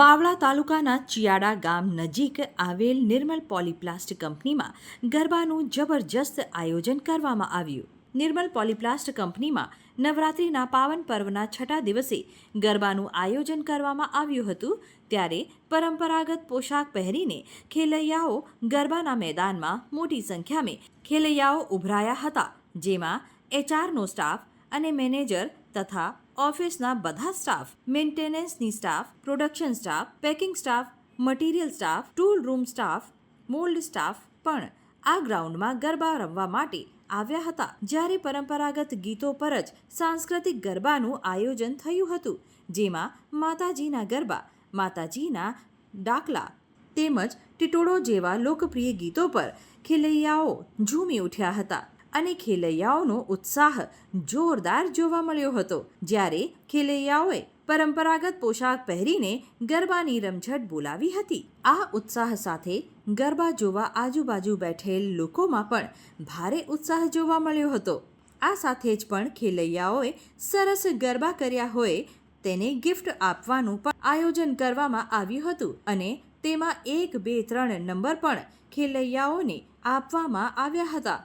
બાવળા તાલુકાના ચિયાડા ગામ નજીક આવેલ નિર્મલ પોલીપ્લાસ્ટ કંપનીમાં ગરબાનું જબરજસ્ત આયોજન કરવામાં આવ્યું. નિર્મલ પોલીપ્લાસ્ટ કંપનીમાં નવરાત્રિના પાવન પર્વના છઠ્ઠા દિવસે ગરબાનું આયોજન કરવામાં આવ્યું હતું. ત્યારે પરંપરાગત પોશાક પહેરીને ખેલૈયાઓ ગરબાના મેદાનમાં મોટી સંખ્યામાં ખેલૈયાઓ ઉભરાયા હતા. જેમાં એચઆરનો સ્ટાફ અને મેનેજર તથા ઓફિસના બધા staff, મેન્ટેનન્સની staff, production staff, packing staff, material staff, tool room staff, mould staff પણ આ ગ્રાઉન્ડમાં ગરબા રમવા માટે આવ્યા હતા. જ્યારે પરંપરાગત ગીતો પર જ સાંસ્કૃતિક ગરબાનું આયોજન થયું હતું, જેમાં માતાજીના ગરબા, માતાજીના ડાકલા તેમજ ટિટોળો જેવા લોકપ્રિય ગીતો પર ખેલૈયાઓ ઝૂમી ઉઠ્યા હતા. અને ખેલૈયાઓનો ઉત્સાહ જોરદાર જોવા મળ્યો હતો. જ્યારે ખેલૈયાઓએ પરંપરાગત પોશાક પહેરીને ગરબાની રમઝટ બોલાવી હતી, આ ઉત્સાહ સાથે ગરબા જોવા આજુબાજુ બેઠેલ લોકોમાં પણ ભારે ઉત્સાહ જોવા મળ્યો હતો. આ સાથે જ પણ ખેલૈયાઓએ સરસ ગરબા કર્યા હોય તેને ગિફ્ટ આપવાનું પણ આયોજન કરવામાં આવ્યું હતું અને તેમાં એક બે ત્રણ નંબર પણ ખેલૈયાઓને આપવામાં આવ્યા હતા.